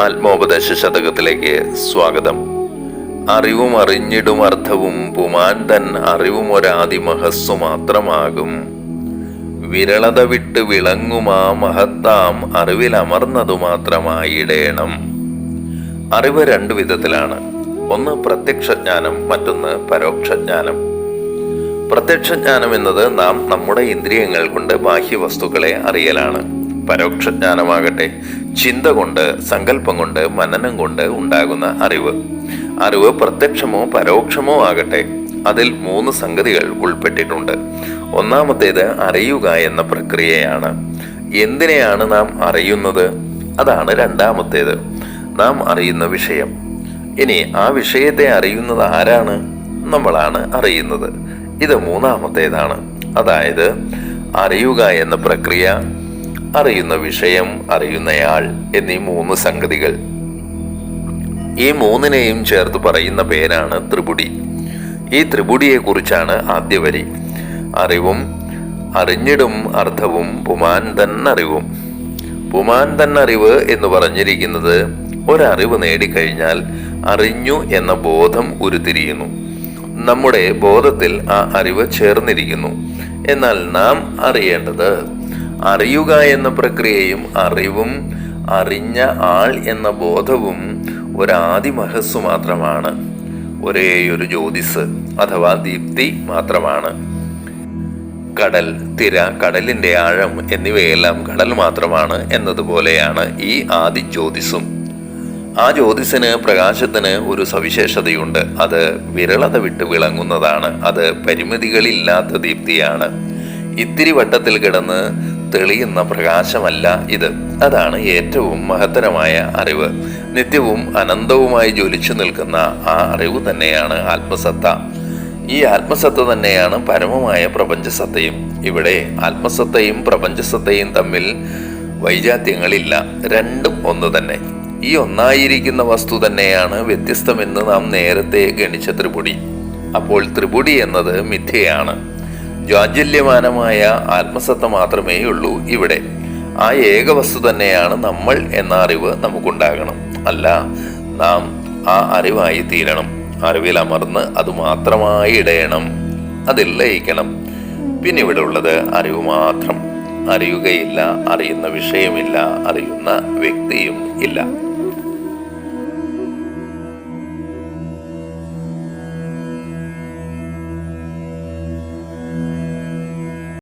ആത്മോപദേശ ശതകത്തിലേക്ക് സ്വാഗതം. അറിവും അറിഞ്ഞിടും അർത്ഥവും പുമാൻ തൻ അറിവും ഒരാതിമഹസ്സു മാത്രമാകും. വിരളത വിട്ട് വിളങ്ങുമാ മഹത്താം അറിവിലമർന്നതു മാത്രമായിടേണം. അറിവ് രണ്ടു വിധത്തിലാണ്. ഒന്ന് പ്രത്യക്ഷജ്ഞാനം മറ്റൊന്ന് പരോക്ഷജ്ഞാനം. പ്രത്യക്ഷജ്ഞാനം എന്നത് നാം നമ്മുടെ ഇന്ദ്രിയങ്ങൾ കൊണ്ട് ബാഹ്യവസ്തുക്കളെ അറിയലാണ്. പരോക്ഷജ്ഞാനമാകട്ടെ ചിന്ത കൊണ്ട് സങ്കല്പം കൊണ്ട് മനനം കൊണ്ട് ഉണ്ടാകുന്ന അറിവ്. അറിവ് പ്രത്യക്ഷമോ പരോക്ഷമോ ആകട്ടെ അതിൽ മൂന്ന് സംഗതികൾ ഉൾപ്പെട്ടിട്ടുണ്ട്. ഒന്നാമത്തേത് അറിയുക എന്ന പ്രക്രിയയാണ്. എന്തിനെയാണ് നാം അറിയുന്നത്? അതാണ് രണ്ടാമത്തേത്. നാം അറിയുന്ന വിഷയം. ഇനി ആ വിഷയത്തെ അറിയുന്നത് ആരാണ്? നമ്മളാണ് അറിയുന്നത്. ഇത് മൂന്നാമത്തേതാണ്. അതായത് അറിയുക എന്ന പ്രക്രിയ അറിയുന്ന വിഷയം അറിയുന്നയാൾ എന്നീ മൂന്ന് സംഗതികൾ. ഈ മൂന്നിനെയും ചേർത്ത് പറയുന്ന പേരാണ് ത്രിപുടി. ഈ ത്രിപുടിയെക്കുറിച്ചാണ് ആദ്യ വരി. അറിവും അറിഞ്ഞിടും അർത്ഥവും പുമാൻ തന്നറിവും. പുമാൻ തന്നറിവ് എന്ന് പറഞ്ഞിരിക്കുന്നത് ഒരറിവ് നേടിക്കഴിഞ്ഞാൽ അറിഞ്ഞു എന്ന ബോധം ഉരുത്തിരിയുന്നു. നമ്മുടെ ബോധത്തിൽ ആ അറിവ് ചേർന്നിരിക്കുന്നു. എന്നാൽ നാം അറിയേണ്ടത് അറിയുക എന്ന പ്രക്രിയയും അറിവും അറിഞ്ഞ ആൾ എന്ന ബോധവും ഒരാദിമഹസ്സു മാത്രമാണ്. ഒരേയൊരു ജ്യോതിസ് അഥവാ ദീപ്തി മാത്രമാണ്. കടൽ തിര കടലിന്റെ ആഴം എന്നിവയെല്ലാം കടൽ മാത്രമാണ് എന്നതുപോലെയാണ് ഈ ആദി ജ്യോതിസും ആ ജ്യോതിസിന് പ്രകാശത്തിന് ഒരു സവിശേഷതയുണ്ട്. അത് വിരളത വിട്ട് വിളങ്ങുന്നതാണ്. അത് പരിമിതികളില്ലാത്ത ദീപ്തിയാണ്. ഇത്തിരി വട്ടത്തിൽ കിടന്ന് തെളിയുന്ന പ്രകാശമല്ല ഇത്. അതാണ് ഏറ്റവും മഹത്തരമായ അറിവ്. നിത്യവും അനന്തവുമായി ജ്വലിച്ചു നിൽക്കുന്ന ആ അറിവ് തന്നെയാണ് ആത്മസത്ത. ഈ ആത്മസത്ത തന്നെയാണ് പരമമായ പ്രപഞ്ചസത്തയും. ഇവിടെ ആത്മസത്തയും പ്രപഞ്ചസത്തയും തമ്മിൽ വൈജാത്യങ്ങളില്ല. രണ്ടും ഒന്ന് തന്നെ. ഈ ഒന്നായിരിക്കുന്ന വസ്തു തന്നെയാണ് വ്യത്യസ്തമെന്ന് നാം നേരത്തെ ഗണിച്ച ത്രിപുടി. അപ്പോൾ ത്രിപുടി എന്നത് മിഥ്യയാണ്. ജ്വാജ്വല്യമാനമായ ആത്മസത്ത മാത്രമേ ഉള്ളൂ ഇവിടെ. ആ ഏക വസ്തു തന്നെയാണ് നമ്മൾ എന്ന അറിവ് നമുക്കുണ്ടാകണം. അല്ല നാം ആ അറിവായി തീരണം. അറിവിൽ അമർന്ന് അത് മാത്രമായി ഇടയണം. അതിൽ ലയിക്കണം പിന്നെ ഇവിടെ ഉള്ളത് അറിവ് മാത്രം. അറിയുകയില്ല അറിയുന്ന വിഷയമില്ല അറിയുന്ന വ്യക്തിയും ഇല്ല.